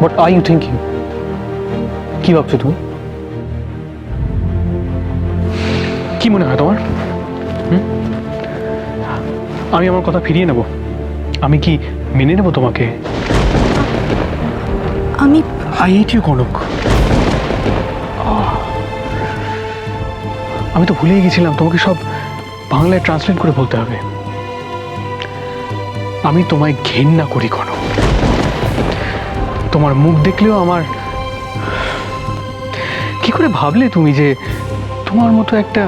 What are you thinking কি ভাবছ তুমি? কি মনে হয় তোমার? আমি আমার কথা ফিরিয়ে নেব। আমি কি মেনে নেব তোমাকে? আমি আই হেট ইউ কনক। আমি তো ভুলেই গেছিলাম তোমাকে সব বাংলায় ট্রান্সলেট করে বলতে হবে। আমি তোমায় ঘেন্না করি কনক। তোমার মুখ দেখলেও আমার কি করে ভাবলে তুমি যে তোমার মতো একটা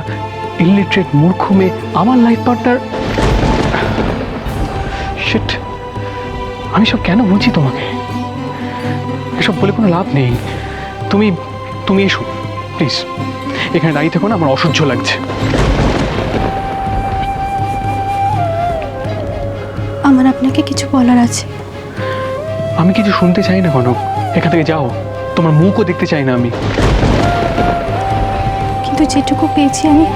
ইলিটারেট মূর্খ মেয়ে আমার লাইফ পার্টনার শিট আমি সব কেন বলছি তোমাকে? এসব বলে কোনো লাভ নেই। তুমি তুমি এসো প্লিজ এখানে দাঁড়িয়ে থেকো না, আমার অসহ্য লাগছে। আমার আপনাকে কিছু বলার আছে। আমি কিছু শুনতে চাই না কনক এখান থেকে যাও। তোমার মুখও দেখতে চাই না আমি। কিন্তু যেটুকু পেয়েছি আমি,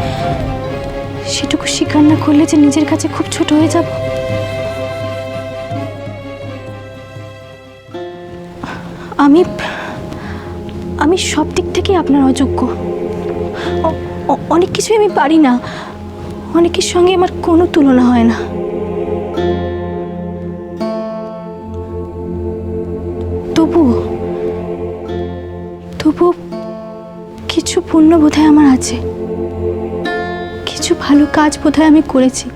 সেটুকু স্বীকার না করলে যে নিজের কাছে খুব ছোট হয়ে যাব। আমি আমি সব দিক থেকে আপনার অযোগ্য। অনেক কিছুই আমি পারি না। অনেকের সঙ্গে আমার কোনো তুলনা হয় না। তবুও তবুও কিছু পুণ্য বোধহয় আমার আছে। কিছু ভালো কাজ বোধহয় আমি করেছি।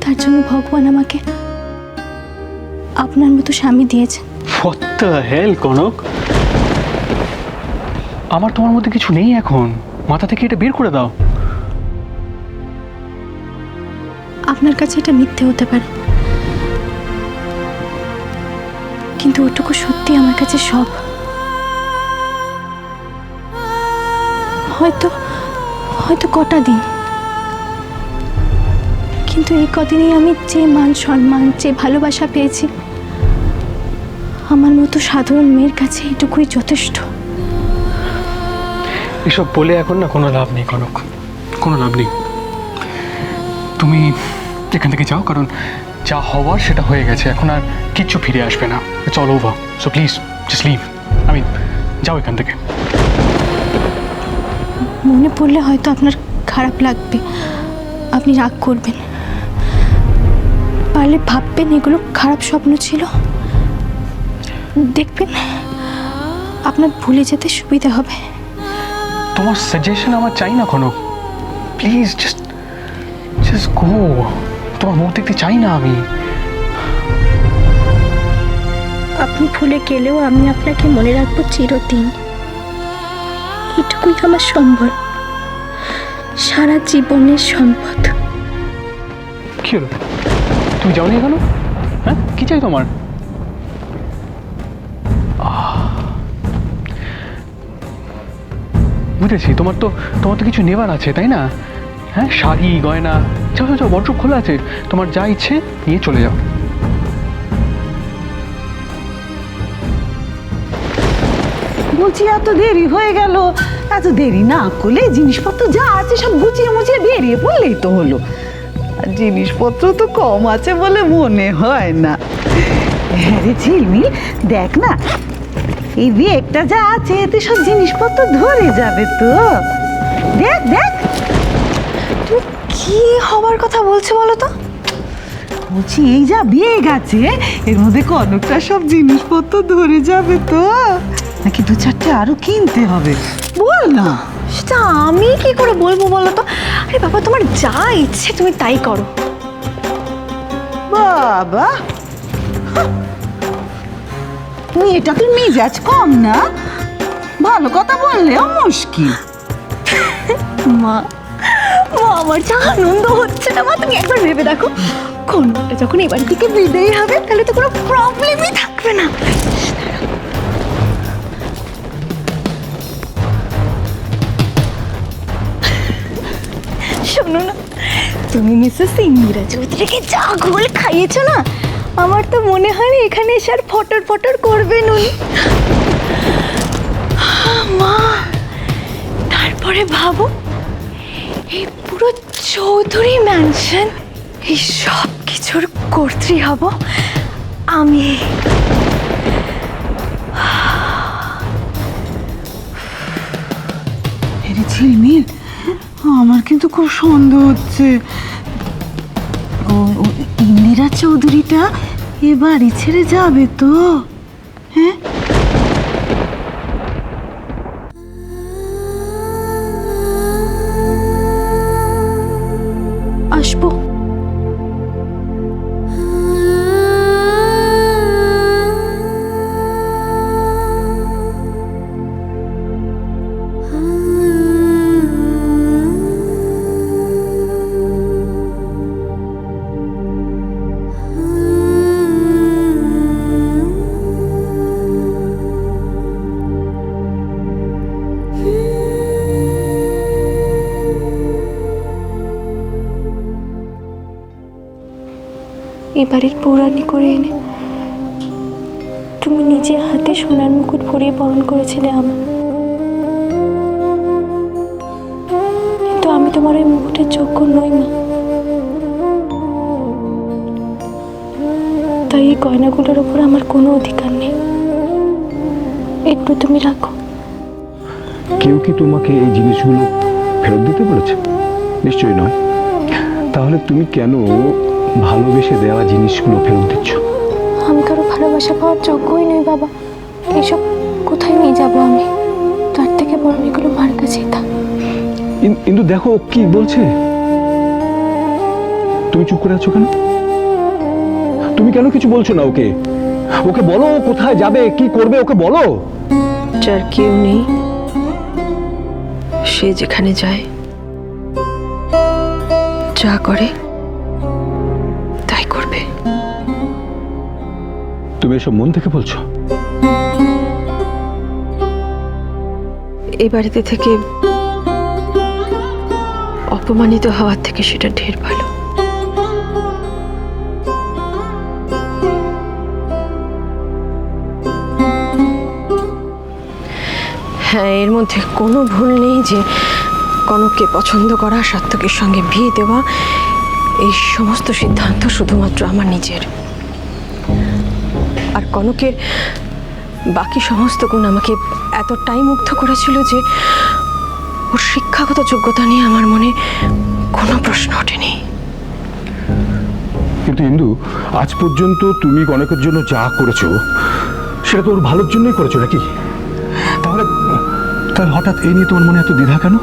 তার জন্য ভগবান আমাকে আপনার মতো স্বামী দিয়েছেন। The কনক? আমার তোমার মধ্যে কিছু নেই এখন। মাথা থেকে এটা বের করে দাও। আপনার কাছে এটা মিথ্যে হতে পারে। কিন্তু ওটুকু সত্যি আমার কাছে সব। হয়তো হয়তো কটা দিন। কিন্তু এই কদিনেই আমি যে মান সম্মান, যে ভালোবাসা পেয়েছি, আমার মতো সাধারণ মেয়ের কাছে এটুকুই যথেষ্ট। এসব বলে এখন না কোনো লাভ নেই কনক। কোনো লাভ নেই। তুমি এখান থেকে যাও, কারণ যা হওয়ার সেটা হয়ে গেছে। এখন আর কিচ্ছু ফিরে আসবে না। চলো over so please just leave আমি যাও এখান থেকে। মনে পড়লে হয়তো আপনার খারাপ লাগবে। আপনি রাগ করবেন। পারলে ভাববেন এগুলো খারাপ স্বপ্ন ছিল। দেখবেন আপনার ভুলে যেতে সুবিধা হবে। তোমার সাজেশন আমার চাই না কোনো। প্লিজ জাস্ট জাস্ট গো তোমার মুখ দেখতে চাই না আমি। আপনি ভুলে গেলেও আমি আপনাকে মনে রাখব চিরদিন। এটুকুই আমার সম্বল। সারা জীবনের সম্পদ। কি হলো? তুমি যাওনি কেন হ্যাঁ? কি চাই তোমার। বুঝেছি তোমার তো তোমার তো কিছু নেবার আছে তাই না? হ্যাঁ? শাড়ি গয়না। যাও যাও যাও বড্রপ খোলা আছে। তোমার যা ইচ্ছে নিয়ে চলে যাও। বলছি, এত দেরি হয়ে গেল। এত দেরি না করলে জিনিসপত্র যা আছে সব গুছিয়ে মুছিয়ে বেরিয়ে পড়লেই তো হলো। জিনিসপত্র তো কম আছে বলে মনে হয় না। হ্যাঁ রে ঝিলমিল, দেখ না, এই ব্যাগটা যা আছে, এতে সব জিনিসপত্র ধরে যাবে তো। দেখ দেখ। কি হবার কথা বলছো বলো তো? বলছি এই যা বেগ আছে এর মধ্যে কনকটা সব জিনিসপত্র ধরে যাবে তো। নাকি দু চারটে আরও কিনতে হবে? বল না। সেটা আমি কি করে বলব বলো তো? আরে বাবা তোমার যা ইচ্ছে তুমি তাই করো। বাবা। তুই এটা তুই মেজাজ কম না? ভালো কথা বললেও মুশকিল। মা আমার যা আনন্দ হচ্ছে না, মা, তুমি একবার ভেবে দেখো। কন্যাটা যখন এবার থেকে বিদেয় হবে, তাহলে তো কোনো প্রবলেমই থাকবে না। শোনো না, তুমি মিসেস ইন্দিরা চৌধুরীকে যা ঘোল খাইয়েছো না, আমার তো মনে হয় এখানে এসে আর ফটর ফটর করবেন উনি মা, তারপরে ভাবো, এই পুরো চৌধুরী ম্যানশন এই সব কিছুর কর্ত্রী হব আমি। আমার কিন্তু খুব সন্দেহ হচ্ছে। ও, ইন্দিরা চৌধুরীটা এ বাড়ি ছেড়ে যাবে তো? হ্যাঁ? এই বাড়ির পৌরাণী করে এনে। তুমি নিজে হাতে সোনার মুকুট পরিয়ে বরণ করেছিলে আমার। কিন্তু আমি তোমার ওই মুকুটের যোগ্য নই, মা। তাই এই গয়নাগুলোর ওপর আমার কোনো অধিকার নেই। একটু তুমি রাখো। কেউ কি তোমাকে এই জিনিসগুলো ফেরত দিতে বলেছে? নিশ্চয়ই নয়। তাহলে তুমি কেন ভালোবেসে দেওয়া জিনিসগুলো ফেরত দিচ্ছ। আমি কারও ভালোবাসা পাওয়ার যোগ্যই নই বাবা। এসব কোথায় নিয়ে যাব আমি? তার থেকে বরং এগুলো মার কাছেই থাক। কিন্তু দেখো কি বলছে? তুমি চুপ করে আছো কেন? তুমি কেন কিছু বলছো না ওকে? ওকে বলো কোথায় যাবে কি করবে ওকে বলো। যার কেউ নেই সে যেখানে যায় যা করে তুমি এসব মন থেকে বলছো? এই বাড়িতে থেকে অপমানিত হওয়ার থেকে সেটা ঢের ভালো। হ্যাঁ এর মধ্যে কোনো ভুল নেই যে কনককে পছন্দ করা সাত্তকের সঙ্গে বিয়ে দেওয়া, এই সমস্ত সিদ্ধান্ত শুধুমাত্র আমার নিজের। আর কনকের বাকি সমস্ত গুণ আমাকে এতটাই মুগ্ধ করেছিল যে ওর শিক্ষাগত যোগ্যতা নিয়ে আমার মনে কোনো প্রশ্ন ওঠেনি। কিন্তু ইন্দু আজ পর্যন্ত তুমি কনকের জন্য যা করেছ সেটা তো ওর ভালোর জন্যই করেছ নাকি? তাহলে তাহলে হঠাৎ এই নিয়ে তোমার মনে এত দ্বিধা কেন?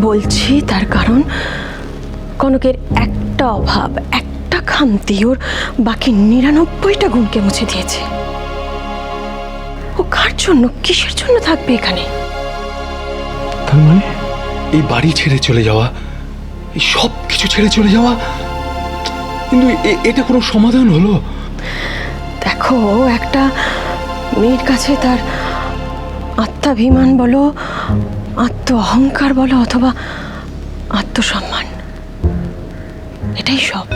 বলছি তার কারণ কনকের একটা অভাব একটা খামতি ওর বাকি নিরানব্বইটা গুণকে মুছে দিয়েছে। ও কার জন্য কিসের জন্য থাকবে এখানে? তার মানে? এই বাড়ি ছেড়ে চলে যাওয়া এই সব কিছু ছেড়ে চলে যাওয়া? কিন্তু এটা কোনো সমাধান হলো? দেখো একটা মেয়ের কাছে তার আত্মাভিমান বলো আত্ম অহংকার বলো অথবা আত্মসম্মান। এটাই সব।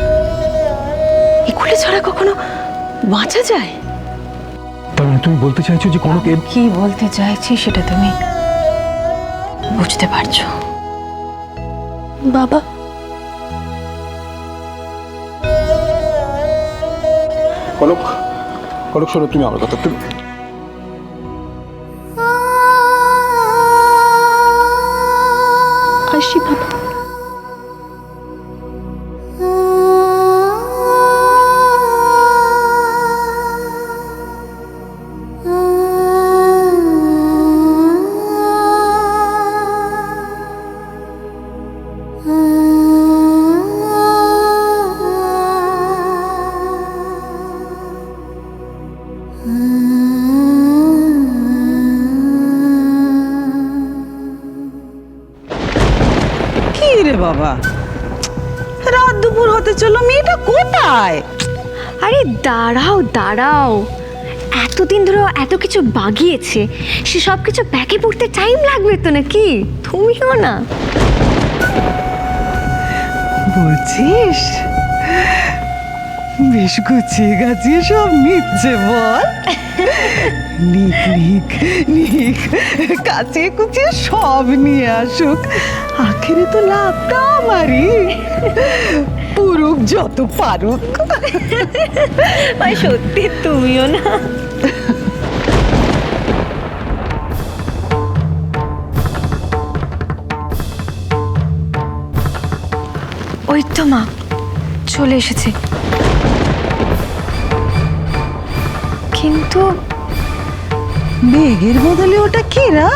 এগুলো ছাড়া কখনো বাঁচা যায়? তার মানে তুমি বলতে চাইছো যে কনক এর কি বলতে চাইছি সেটা তুমি বুঝতে পারছ। বাবা। কনক কনক শোনো তুমি আমার কথা তুমি আসি বাবা। বাবা। রাত দুপুর হতে চলো মেয়েটা কোথায়? আরে দাঁড়াও দাঁড়াও। এতদিন ধরে এত কিছু বাগিয়েছে সে সব কিছু ব্যাকে পড়তে টাইম লাগবে তো নাকি? তুমিও না। বলছিস? বেশ গুছিয়ে গাছিয়ে সব নিচ্ছে বল। নিক নিক নিক কাছে কুচিয়ে সব নিয়ে আসুক। আখেরে তো লাভটা আমারই। পুরুক যত পারুক। ভাই সত্যি তুমিও না। ওই তো মা চলে এসেছে। কিন্তু মেঘের বদলে ওটা কিরা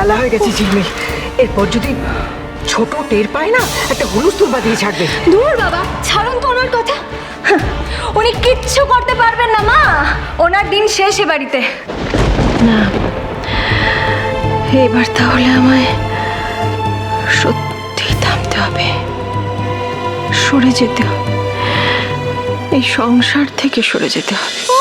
বেলা হয়ে গেছে ঝিলমিল এরপর যদি ছোট টের পায় না একটা হুলুস্তুল বাদিয়ে ছাড়বে। দূর বাবা ছাড়ুন তো ওনার কথা। উনি কিচ্ছু করতে পারবেন না মা। ওনার দিন শেষ এ বাড়িতে। না এবার তাহলে আমায় সত্যি থামতে হবে। সরে যেতে হবে। এই সংসার থেকে সরে যেতে হবে। ও